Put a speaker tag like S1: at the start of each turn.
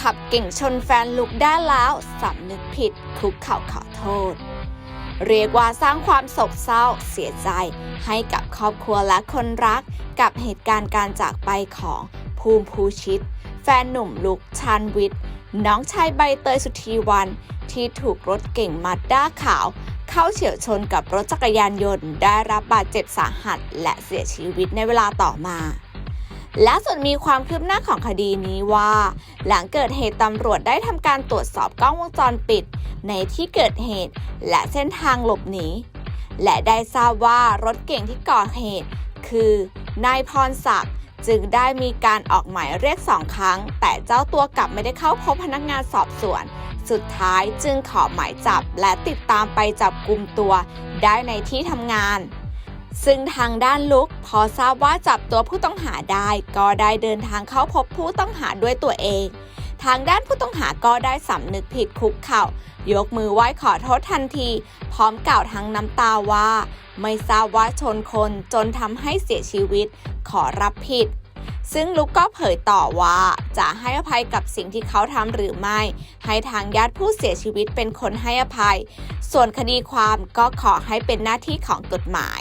S1: ขับเก่งชนแฟนลุกได้แล้วสำนึกผิดคุกเข่าขอโทษ เรียกว่าสร้างความโศกเศร้าเสียใจ ให้กับครอบครัวและคนรัก กับเหตุการณ์การจากไปของภูมิภูชิต แฟนหนุ่มลุกชานวิทย์ น้องชายใบเตยสุธีวัน ที่ถูกรถเก่งมาด้าขาว เข้าเฉียวชนกับรถจักรยานยนต์ ได้รับบาดเจ็บสาหัสและเสียชีวิตในเวลาต่อมา และส่วนมีความคืบหน้าของคดีนี้ว่า หลังเกิดเหตุตำรวจได้ทำการตรวจสอบกล้องวงจรปิด ในที่เกิดเหตุ และเส้นทางหลบหนีและได้ทราบว่ารถเก่งที่ก่อเหตุ คือนายพรศักดิ์จึงได้มีการออกหมายเรียกสองครั้ง แต่เจ้าตัวกลับไม่ได้เข้าพบพนักงานสอบสวน สุดท้ายจึงขอหมายจับและติดตามไปจับกลุ่มตัวได้ในที่ทำงาน ซึ่งทางด้านลุกพอทราบว่าจับตัวผู้ต้องหาได้ ก็ได้เดินทางเข้าพบผู้ต้องหาด้วยตัวเอง ทางด้านผู้ต้องหาก็ได้สำนึกผิดคุกเข่ายกมือไหว้ขอโทษทันที พร้อมกล่าวทั้งน้ำตาว่า ไม่ทราบว่าชนคนจนทำให้เสียชีวิต ขอรับผิด ซึ่งลุกก็เผยต่อว่า จะให้อภัยกับสิ่งที่เขาทำหรือไม่ ให้ทางญาติผู้เสียชีวิตเป็นคนให้อภัย ส่วนคดีความก็ขอให้เป็นหน้าที่ของกฎหมาย